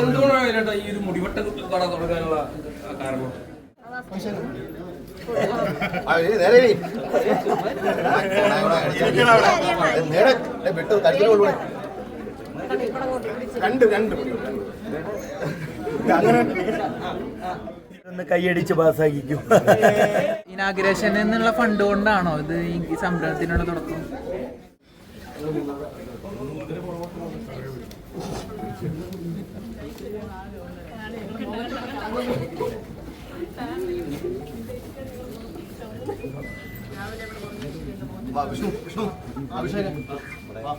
എന്തുകൊണ്ടാണ് അഖിലേട്ടാ ഈ ഒരു മുടിവട്ട കട തുടങ്ങാനുള്ള കാരണം? രണ്ട് രണ്ട് അങ്ങനെ ഒന്ന് കൈയടിച്ച് പാസ്സാക്കിക്കും. ഇനാഗ്രേഷൻ എന്നുള്ള ഫണ്ട് കൊണ്ടാണോ ഇത് ഈ സംരംഭത്തിനുള്ള തുടക്കം? വാ, വിഷ്ണു വിഷ്ണു അഭിഷേകം വാ.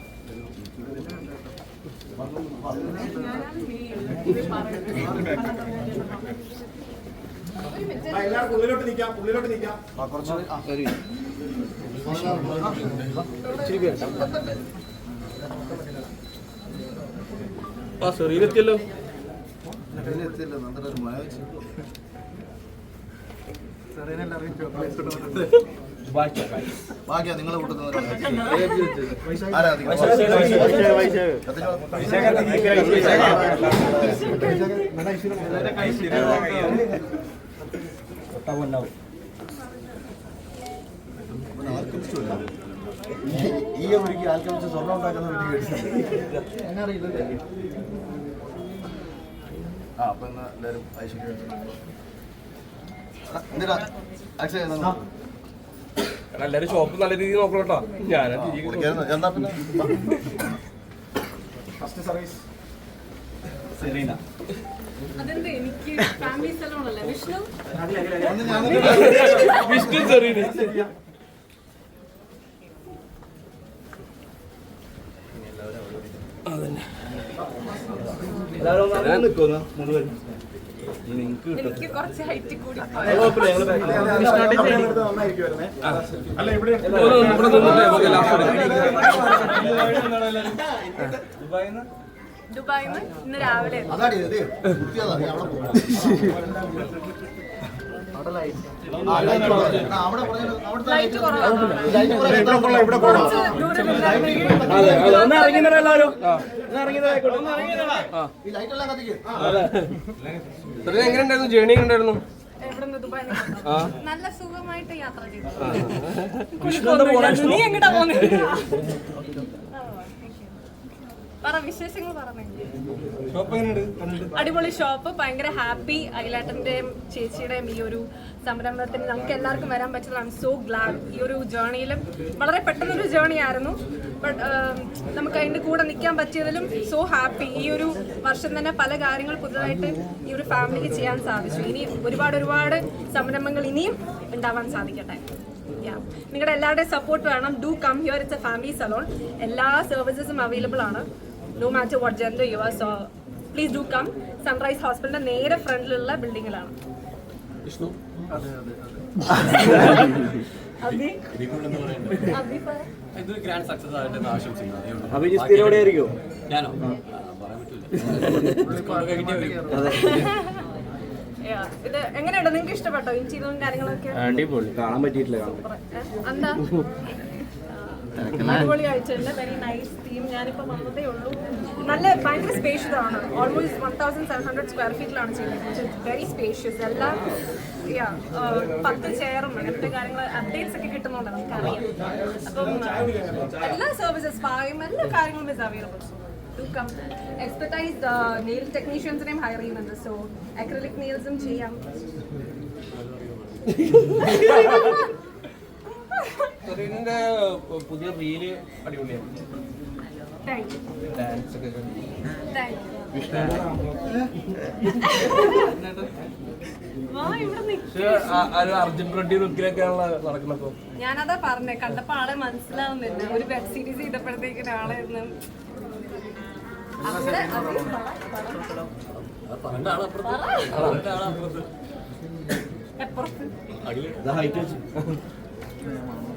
ആ, കുറച്ചുകൂടി, ആ. ആ സെറിയിലെത്തിയല്ലോ ഇതിൽ എത്തിയില്ല, മഴ വെച്ച്. ബാക്കിയാ നിങ്ങളെ? ഈ- ഒരിക്കൽ ആൽക്കെമിസ്റ്റ് സ്വർണം ഉണ്ടാക്കുന്ന വീട്ടിൽ കേട്ടിട്ടുണ്ട്. ആ അപ്പൊ എന്നാ എല്ലാരും ഐശ്വര്യം എന്തിനാ അക്ഷയ എന്നാ? എല്ലാരും ഷോപ്പ് നല്ല രീതിയിൽ നോക്കണം കേട്ടോ ഫസ്റ്റ് സർവീസ് അതെന്താ എനിക്ക് ഫാമിലി സ്ഥലമാണല്ലേ വിഷ്ണു വിഷ്ണു സെറീന് എനിക്ക് കുറച്ച് ഹൈറ്റ് കൂടി ഇവിടെ നിന്നിട്ട് നമുക്ക് ലാസ്റ്റ് ദുബായിൽ നിന്ന് ഇന്ന് രാവിലെ. എത്തി. അതാടി ഇത് കുത്തിയതാ നീ അവിടെ പോ. ആ, light കുറവാ. ആ, അവിടെ പറഞ്ഞത് അവിടുത്തെ ലൈറ്റ് കുറവാണ് light കുറവാ. ഇവിടെ കുറച്ച് ദൂരെ നിന്നായിരുന്നു ഈ ലൈറ്റ് എല്ലാം കത്തിക്ക് സെറീന എങ്ങനെ ഉണ്ടായിരുന്നു ജേണി ഉണ്ടായിരുന്നു നല്ല സുഖമായിട്ട് യാത്ര ചെയ്തു. നീ എങ്ങടാ പോകുന്നത് പറ വിശേഷങ്ങൾ പറഞ്ഞു. അടിപൊളി ഷോപ്പ് ഭയങ്കര ഹാപ്പി അയിലാട്ടന്റെയും ചേച്ചിയുടെയും ഈ ഒരു സംരംഭത്തിന് നമുക്ക് എല്ലാവർക്കും വരാൻ പറ്റുന്നത് ഐ എം സോ ഗ്ലാഡ് ഈ ഒരു ജേണിയിലും വളരെ പെട്ടെന്നൊരു ജേണി ആയിരുന്നു. ബട്ട് നമുക്ക് അതിന്റെ കൂടെ നിൽക്കാൻ പറ്റിയതിലും സോ ഹാപ്പി ഈ ഒരു വർഷം തന്നെ പല കാര്യങ്ങൾ പുതുതായിട്ട് ഈ ഒരു ഫാമിലിക്ക് ചെയ്യാൻ സാധിച്ചു. ഇനി ഒരുപാട് ഒരുപാട് സംരംഭങ്ങൾ ഇനിയും ഉണ്ടാവാൻ സാധിക്കട്ടെ. നിങ്ങളുടെ എല്ലാവരുടെയും സപ്പോർട്ട് വേണം. Do come here it's a family salon എല്ലാ സർവീസസും അവൈലബിൾ ആണ്. No matter what gender you are so please do come Sunrise ഹോസ്പിറ്റലിന്റെ നേരെ ഫ്രണ്ടിലുള്ള ബിൽഡിങ്ങിലാണ്. ഇതൊരു ഗ്രാൻഡ് സക്സസ് ആയിട്ട് ആശംസിക്കുന്നു ഞാനോ? പറയാൻ പറ്റില്ല. ഇത് എങ്ങനെയുണ്ട്? നിങ്ങൾക്ക് ഇഷ്ടപ്പെട്ടോ? ഇന്റീരിയറും കാര്യങ്ങളൊക്കെ? അടിപൊളി. കാണാൻ പറ്റിയിട്ടില്ല കാണാൻ. ഏ? എന്താ അടിപൊളിയായിട്ടുണ്ട് വെരി നൈസ് തീം ഞാനിപ്പോൾ വന്നതേ ഉള്ളൂ. നല്ല ഭയങ്കര സ്പേഷ്യസ് ആണ് almost one thousand seven hundred square ഫീറ്റിലാണ് ചെയ്തത് വെരി സ്പേഷ്യസ് എല്ലാം പത്ത് ചെയറും അങ്ങനത്തെ കാര്യങ്ങൾ അപ്ഡേറ്റ്സ് ഒക്കെ കിട്ടുന്നുണ്ട് നമുക്കറിയാം. അപ്പം എല്ലാ സർവീസസ് സ്പായും എല്ലാ കാര്യങ്ങളും is available to come expertise nail ടെക്നീഷ്യൻസിനെയും hire ചെയ്യുന്നുണ്ട്. സോ അക്രലിക് നെയിൽസും ചെയ്യാം. സെറീനിന്റെ പുതിയ റീൽ അടിപൊളിയാണ് ഡാൻസ് ഒക്കെ അർജുൻ റെഡ്ഡി ലുക്കിലൊക്കെയാണല്ലോ നടക്കുന്നത് ഞാനതാ പറഞ്ഞേ കണ്ടപ്പോ ആളെ മനസ്സിലാവുന്നില്ല. ഒരു വെബ് സീരീസ് ചെയ്തപ്പോഴത്തേക്കിന് ആളെ. എപ്പുറത്ത്.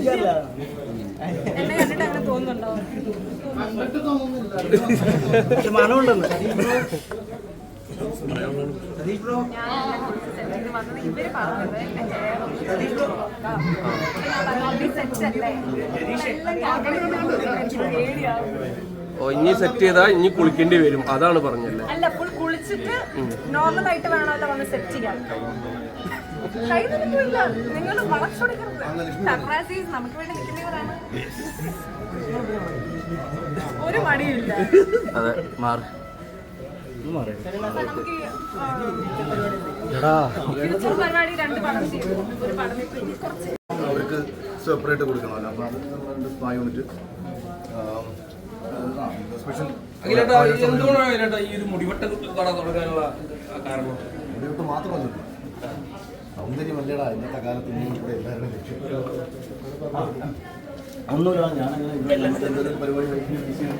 കാര്യം. എന്നെ കണ്ടിട്ട് അങ്ങനെ തോന്നുന്നുണ്ടോ മണമുണ്ടെന്ന് ഞാൻ ഇനി സെറ്റ് ചെയ്താൽ ഇനി കുളിക്കേണ്ടി വരും. അതാണ് പറഞ്ഞല്ലേ അല്ല ഫുൾ കുളിച്ചിട്ട് നോർമൽ ആയിട്ട് വേണമല്ലോ വന്ന് സെറ്റ് ചെയ്യാൻ. കൈതൊന്നുമില്ല നിങ്ങൾ വളച്ചൊടുക്കരുത്. സർപ്രൈസീസ് നമുക്ക് വേണ്ടി നിൽക്കുന്നവരാണ്. ഒരു മടിയില്ല അതെ മാറി. അപ്പൊ പരിപാടി രണ്ട് പടം ചെയ്യും ഒരു പടം ഇനി കുറച്ച് അവർക്ക് സെപ്പറേറ്റ് കൊടുക്കണമല്ലോ രണ്ട് സ്പാ യൂണിറ്റ് അഖിലേട്ടാ എന്തുകൊണ്ടാണ് അഖിലേട്ടാ ഈ ഒരു മുടിവട്ട കട തുടങ്ങാനുള്ള കാരണം? മുടിവിട്ട് മാത്രമല്ല സൗന്ദര്യമല്ലേടാ ഇന്നത്തെ കാലത്ത് ഇനി ഇവിടെ എല്ലാവരും ലക്ഷ്യം. ഒന്നുമില്ല ഞാനങ്ങനെ ഇവിടെ എന്തെങ്കിലും പരിപാടി വൈഫിനെ ബിസിയാണ്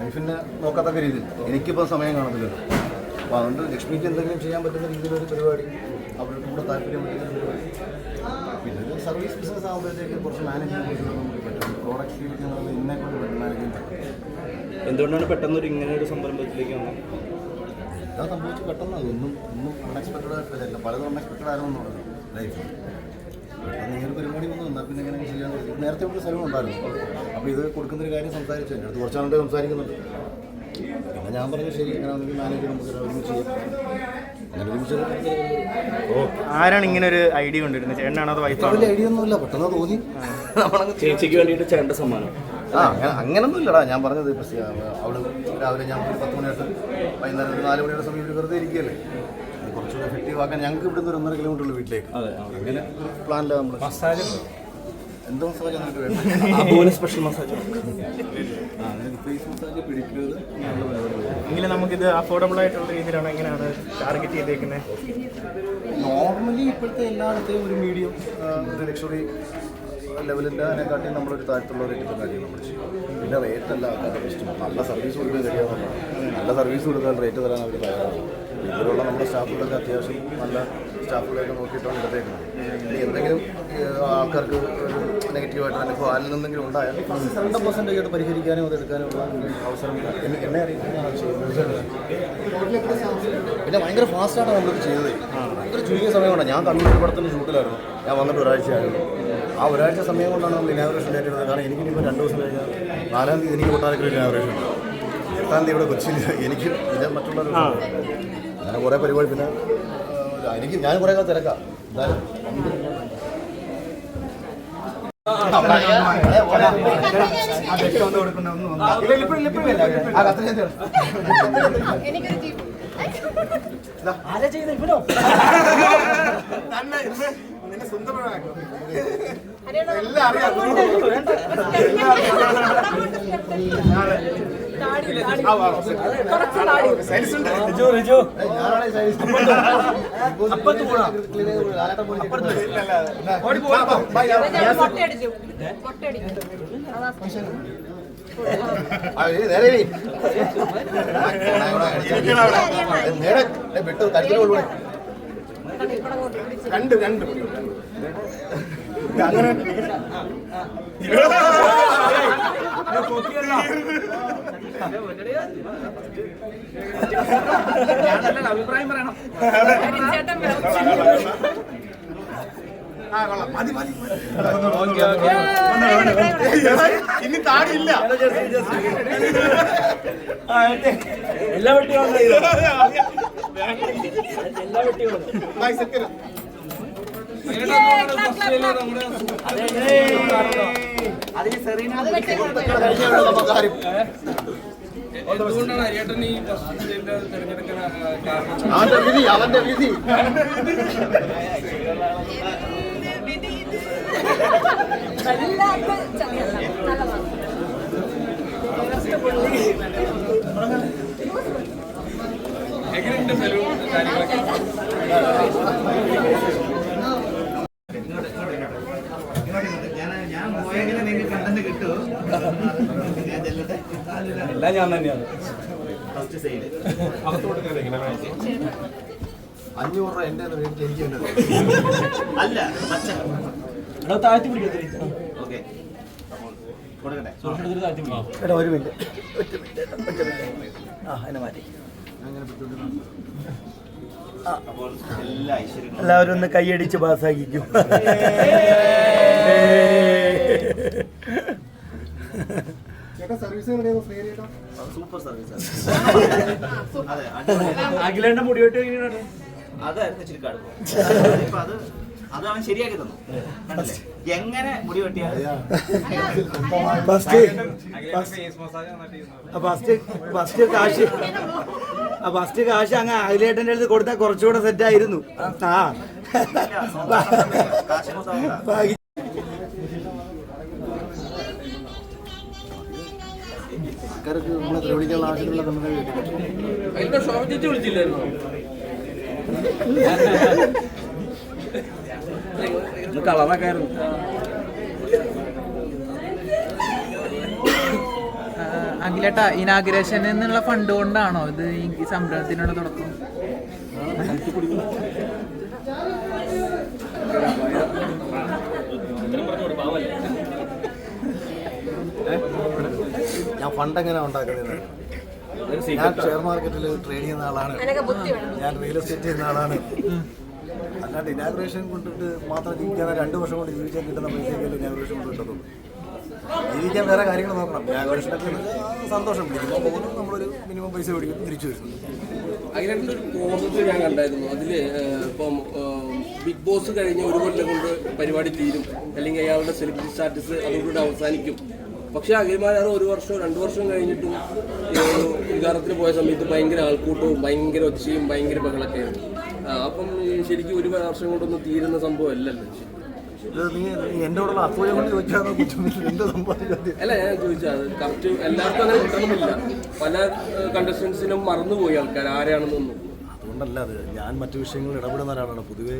വൈഫിനെ നോക്കത്തക്ക രീതിയിൽ. എനിക്കിപ്പോൾ സമയം കാണത്തില്ലല്ലോ. അപ്പോൾ അതുകൊണ്ട് ലക്ഷ്മിക്ക് എന്തെങ്കിലും ചെയ്യാൻ പറ്റുന്ന രീതിയിലൊരു പരിപാടി അവരുടെ കൂടെ താല്പര്യം പറ്റുന്ന പരിപാടി. പിന്നെ സർവീസ് ബിസിനസ് ആകുമ്പോഴത്തേക്ക് കുറച്ച് മാനേജ്മെന്റ് എന്തുകൊണ്ടാണ് പെട്ടെന്ന് ഒരു ഇങ്ങനെ ഒരു സംരംഭത്തിലേക്ക് വന്നത്? എന്താ സംഭവിച്ചു പെട്ടെന്ന് അതൊന്നും ഒന്നും അൺഎക്സ്പെക്റ്റഡ് ആയിട്ടില്ല പലതും അൺഎക്സ്പെക്റ്റഡ് ആയിരുന്നു ലൈഫ് പെട്ടെന്ന് ഇങ്ങനെ പരിപാടി വന്നു എന്നാൽ പിന്നെ ഇങ്ങനെ ചെയ്യാൻ നേരത്തെ ഒരു സ്ഥലം ഉണ്ടായിരുന്നു. അപ്പോൾ ഇത് കൊടുക്കുന്നൊരു കാര്യം സംസാരിച്ചു. എന്റെ അടുത്ത് കുറച്ചാളുടെ സംസാരിക്കുന്നുണ്ട്. പിന്നെ ഞാൻ പറഞ്ഞു ശരി ഇങ്ങനെ ആണെങ്കിൽ മാനേജ് നമുക്ക് ഒരുമിച്ച് ചെയ്യാം. ആരാണ് ഇങ്ങനെ ഒരു ഐഡിയ കൊണ്ടിരുന്നത് ചേട്ടനാണോ അത് വൈഫ് വലിയ ഐഡിയ ഒന്നുമില്ല. പെട്ടെന്ന് തോന്നി. നമ്മളങ്ങ് ചേച്ചിക്ക് വേണ്ടിയിട്ട് ചേട്ടന്റെ സമ്മാനം. ആ അങ്ങനെ അങ്ങനൊന്നും ഇല്ലടാ ഞാൻ പറഞ്ഞത് ഇപ്പം സി- അവൾ രാവിലെ ഞാൻ ഒരു പത്ത് മണിയായിട്ട് വൈകുന്നേരം ഒരു നാല് മണിയുടെ സമയം ഇവർ വെറുതെ ഇരിക്കുകയല്ലേ? കുറച്ചുകൂടെ എഫക്റ്റീവ് ആക്കാൻ ഞങ്ങൾക്ക് ഇവിടുന്ന് ഒരു ഒന്നര കിലോമീറ്റർ ഉള്ളൂ വീട്ടിലേക്ക്. അങ്ങനെ പ്ലാനിലാണ് നമ്മൾ മസാജ് എന്തോ മസാജ് എന്നിട്ട് അബുവിന് സ്പെഷ്യൽ മസാജ് ഫേസ് മസാജ് പിടിക്കുന്നത്. എങ്കിലും നമുക്കിത് അഫോർഡബിൾ ആയിട്ടുള്ള രീതിയിലാണ് എങ്ങനെയാണ് ടാർഗറ്റ് ചെയ്തേക്കുന്നത് നോർമലി ഇപ്പോഴത്തെ എല്ലായിടത്തെയും ഒരു മീഡിയം ഒരു ലക്ഷറി ലെവലിന്റെ അതിനെക്കാട്ടി നമ്മളൊരു താഴത്തുള്ള റേറ്റ് കാര്യം നമ്മൾ ചെയ്യും പിന്നെ റേറ്റ് അല്ല ആൾക്കാരുടെ ഇഷ്ടം നല്ല സർവീസ് കൊടുക്കാൻ കഴിയാവുന്നതാണ് നല്ല സർവീസ് കൊടുക്കാൻ റേറ്റ് തരാൻ അവർ തയ്യാറാണ്. ഇതിലുള്ള നമ്മുടെ സ്റ്റാഫുകളൊക്കെ അത്യാവശ്യം നല്ല സ്റ്റാഫുകളെയൊക്കെ നോക്കിയിട്ടാണ് എടുത്തേക്കുന്നത് ഇനി എന്തെങ്കിലും ആൾക്കാർക്ക് ഒരു നെഗറ്റീവായിട്ട് അനുഭവം അതിൽ നിന്നെങ്കിലും ഉണ്ടായാൽ രണ്ട് പെർസെന്റേജ് അത് പരിഹരിക്കാനും അത് എടുക്കാനും ഉള്ള ഒരു അവസരം എന്നെ അറിയിക്കുന്നത് പിന്നെ ഭയങ്കര ഫാസ്റ്റാണ് നമ്മളിത് ചെയ്തത്. ഭയങ്കര ചുരുങ്ങിയ സമയം കൊണ്ടാണ്. ഞാൻ കണ്ണൂർ പടത്തിന്റെ ഷൂട്ടിലായിരുന്നു. ഞാൻ വന്നിട്ട് ഒരാഴ്ചയായിരുന്നു ആ ഒരാഴ്ച സമയം കൊണ്ടാണ് നമ്മൾ ഇനാഗ്രേഷൻ ഡേറ്റ് എടുത്തത് കാരണം എനിക്കിനിപ്പോൾ രണ്ട് ദിവസം കഴിഞ്ഞാൽ നാലാം തീയതി എനിക്ക് കൊട്ടാരക്കര ഇനാഗ്രേഷൻ ഉണ്ട്. എട്ടാം തീയതി ഇവിടെ കൊച്ചിയിൽ എനിക്ക് പിന്നെ മറ്റുള്ളവർ അങ്ങനെ കുറേ പരിപാടി പിന്നെ എനിക്ക് ഞാൻ കുറേ കാലം തിരക്കാം എന്തായാലും എനിക്കൊരു ജീപ്പ് നേരെ വിട്ടു കരുത്തിൽ കൊള്ളു രണ്ട് രണ്ട് ചേട്ടൻ ഇനി താടിയില്ല എല്ലാ വെട്ടിയും എല്ലാ വെട്ടിയും എന്തുകൊണ്ടാണ് അരിയേട്ടൻ ഈ കാരണം. അവന്റെ വിധി അവന്റെ വിധി. എങ്ങനെയുണ്ട് സലൂൺ കാര്യങ്ങളൊക്കെ? എല്ലാം ഞാൻ തന്നെയാണ്. അഞ്ഞൂറ് രൂപ വീട്ടിൽ എനിക്ക് അല്ല പച്ച. എടാ താഴ്ത്തി പിടിക്കത്തില്ല ഓക്കെ. കൊടുക്കട്ടെ. എടാ ഒരു മിനിറ്റ്. ഒറ്റ മിനിറ്റ് ഒറ്റ മിനിറ്റ്. ആ എന്നെ മാറ്റി. അപ്പോൾ എല്ലാ ഐശ്വര്യങ്ങളും എല്ലാവരും ഒന്ന് കൈയടിച്ച് പാസ്സാക്കിക്കും. സൂപ്പർ സർവീസ് അതെ. അഖിലേണ്ട മുടി വെട്ടി എങ്ങനെയാണ് അതായിരുന്നു ഇച്ചിരി കടുപ്പം ഇപ്പൊ അത് അത് അവൻ ശരിയാക്കി തന്നു. കണ്ടില്ലേ? എങ്ങനെ മുടി ഫസ്റ്റ് കാശ്. ഫസ്റ്റ് കാശ് അങ്ങ് അഖിലേട്ടന്റെ അടുത്ത് കൊടുത്താൽ കുറച്ചുകൂടെ സെറ്റ് ആയിരുന്നു. ആ. ആൾക്കാർക്ക് നമ്മളെ ദ്രവിക്കാനുള്ള ആവശ്യമുള്ള നമ്മുടെ വിളിച്ചില്ലായിരുന്നു? കളറൊക്കെ ആയിരുന്നു. അഖിലേട്ടാ ഇനാഗ്രേഷൻ എന്നുള്ള ഫണ്ട് കൊണ്ടാണോ ഇത് ഈ സംരംഭത്തിനുള്ള തുടക്കം? ഞാൻ ഫണ്ട് എങ്ങനെ ഉണ്ടാക്കുന്നത് ഞാൻ ഷെയർ മാർക്കറ്റിൽ ട്രേഡ് ചെയ്യുന്ന ആളാണ്. ഞാൻ റിയൽ എസ്റ്റേറ്റ് ചെയ്യുന്ന ആളാണ്. അല്ലാണ്ട് ഇനാഗ്രേഷൻ കൊണ്ടിട്ട് മാത്രം ജീവിക്കാൻ രണ്ട് വർഷം കൊണ്ട് ജീവിക്കാൻ കിട്ടുന്ന പൈസയൊക്കെ ഇനാഗ്രേഷൻ കൊണ്ട് കിട്ടുള്ളൂ ജീവിക്കാൻ വേറെ കാര്യങ്ങൾ നോക്കണം. ഇനാഗ്രേഷനൊക്കെ സന്തോഷം. പിടിക്കുമ്പോൾ പോകുന്നു നമ്മളൊരു മിനിമം പൈസ മേടിക്കും തിരിച്ചു വരുന്നു. ഒരു കോൺസെപ്റ്റ് ഞാൻ കണ്ടായിരുന്നു. അതിൽ ഏഹ്, ഇപ്പം ബിഗ് ബോസ് കഴിഞ്ഞ ഒരു കൊല്ലം കൊണ്ട് പരിപാടി തീരും. അല്ലെങ്കിൽ അയാളുടെ സെലിബ്രിറ്റി സ്റ്റാറ്റസ് അതുകൊണ്ട് അവസാനിക്കും. പക്ഷെ അഖിൽമാരാർ ഒരു വർഷം രണ്ടു വർഷം കഴിഞ്ഞിട്ടും വികാരത്തിന് പോയ സമയത്ത് ഭയങ്കര ആൾക്കൂട്ടവും ഭയങ്കര ഒച്ചയും ഭയങ്കര ബഹളൊക്കെയായിരുന്നു അപ്പം ശരിക്കും ഒരു വർഷം കൊണ്ടൊന്നും തീരുന്ന സംഭവം അല്ലല്ലോ. അല്ല ഞാൻ ചോദിച്ചത് കറക്റ്റ് എല്ലാവർക്കും അങ്ങനെ കിട്ടണമെന്നില്ല പല കണ്ടസ്റ്റൻസിനും മറന്നുപോയി ആൾക്കാർ ആരാണെന്നൊന്നും. അതുകൊണ്ടല്ല അത്. ഞാൻ മറ്റു വിഷയങ്ങളിൽ ഇടപെടുന്ന ഒരാളാണ് പൊതുവേ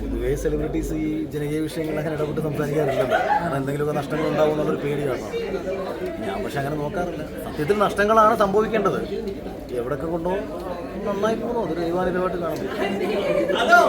പൊതുവേ സെലിബ്രിറ്റീസ് ഈ ജനകീയ വിഷയങ്ങളിൽ അങ്ങനെ ഇടപെട്ട് സംസാരിക്കാറില്ലല്ലോ. കാരണം എന്തെങ്കിലുമൊക്കെ നഷ്ടങ്ങൾ ഉണ്ടാവും എന്നുള്ളൊരു പേടിയാണ് ഞാൻ പക്ഷെ അങ്ങനെ നോക്കാറില്ല. സത്യത്തിൽ നഷ്ടങ്ങളാണ് സംഭവിക്കേണ്ടത്. എവിടെയൊക്കെ കൊണ്ടുപോകും നന്നായി പോകുന്നു. അതൊരു ദൈവാനുഭവമായിട്ട് കാണുന്നു ഹലോ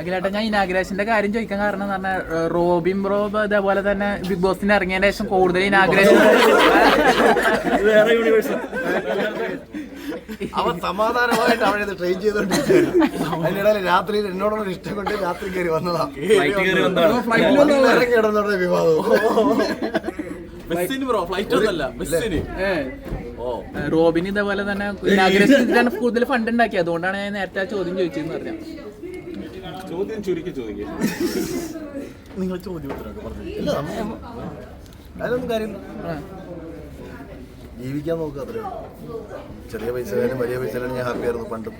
അഖിലേട്ടാ ഞാൻ ഇനാഗ്രേഷന്റെ കാര്യം ചോദിക്കാൻ കാരണം എന്ന് പറഞ്ഞാൽ റോബിൻ റോബ് അതേപോലെ തന്നെ ബിഗ് ബോസിന് ഇറങ്ങിയതിന് ശേഷം കൂടുതൽ ഇനാഗ്രേഷൻ. അവൻ സമാധാനമായിട്ട് അവനെ ട്രെയിൻ ചെയ്തോണ്ടിരിക്കുകയാണ്. അതിനിടയിൽ രാത്രി എന്നോടുള്ള ഒരു ഇഷ്ടം കൊണ്ട് രാത്രി കയറി വന്നതാണ്. വന്ന് ഇറങ്ങി കിടന്നോടെ വിവാദവും റോബിൻ ഇതേപോലെ തന്നെ അഗ്രസീവ് കൂടുതൽ ഫണ്ട് ഉണ്ടാക്കി അതുകൊണ്ടാണ് ഞാൻ നേരത്തെ ആ ചോദ്യം ചോദിച്ചതെന്ന് പറഞ്ഞാൽ ചോദ്യം ചുരുക്കി ചോദിക്കും. നിങ്ങൾ ചോദ്യം കാര്യം ജീവിക്കാൻ നോക്കുക അത്രേ. ചെറിയ പൈസയിലും വലിയ പൈസയിലും ഞാൻ ഹാപ്പി ആയിരുന്നു പണ്ടും.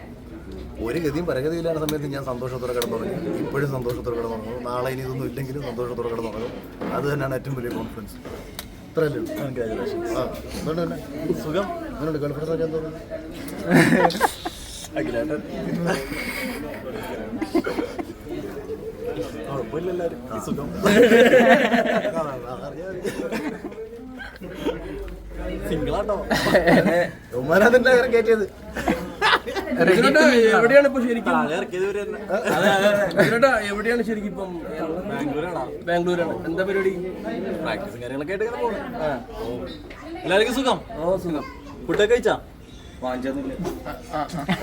ഒരു ഗതിയും പരഗതിയില്ലാത്ത സമയത്ത് ഞാൻ സന്തോഷത്തോടെ കിടന്നുറങ്ങി. ഇപ്പോഴും സന്തോഷത്തോടെ കിടന്നുറങ്ങും നാളെ ഇനി ഇതൊന്നും ഇല്ലെങ്കിലും സന്തോഷത്തോടെ കിടന്നുറങ്ങും. അത് തന്നെയാണ് ഏറ്റവും വലിയ കോൺഫിഡൻസ് ഇത്രയല്ലേ ഉള്ളൂ. കൺഗ്രാജുലേഷൻസ് ആ അതുകൊണ്ട് തന്നെ. സുഖം. എന്താ കുഴപ്പമില്ലെല്ലാരും സിംഗിളാട്ടോ ഉമ്മാനതിന്റെ അങ്ങനെ കയറ്റിയത് എവിടെയാണ് ഇപ്പൊ ശരിക്കും? ഇതിനോട്ട് എവിടെയാണ് ശരിക്കും ഇപ്പം? ബാംഗ്ലൂരാണ്. എന്താ പരിപാടി? പ്രാക്ടീസും കാര്യങ്ങളൊക്കെ ആയിട്ട് ഇങ്ങനെ പോകും എല്ലാവർക്കും സുഖം? ഓ സുഖം. ഫുഡൊക്കെ കഴിച്ചാ?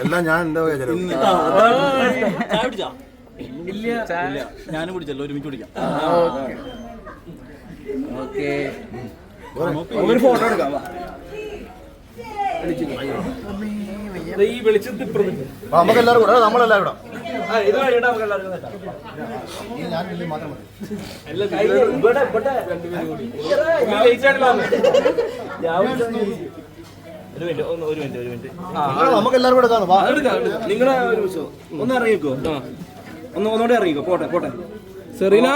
എല്ലാം ഞാൻ എന്താ ചായ കുടിച്ചാ? ഇല്ല. ഞാനും കുടിച്ചല്ലോ ഒരുമിച്ച് കുടിക്കാം. ഓക്കെ. ഒരു ഫോട്ടോ എടുക്കാം ഈ വെളിച്ചത്തിൽ നമുക്ക് എല്ലാവരും കൂടെ നമ്മളെല്ലാവരും കൂടെ. നമുക്ക്? ഒരു എല്ലാവരും കൂടെ നിങ്ങളെ നിമിഷം ഒന്ന് ഇറങ്ങിക്കോ. ഒന്ന് ഒന്നുകൂടെ ഇറങ്ങിക്കോ. പോട്ടെ പോട്ടെ. സെറീന?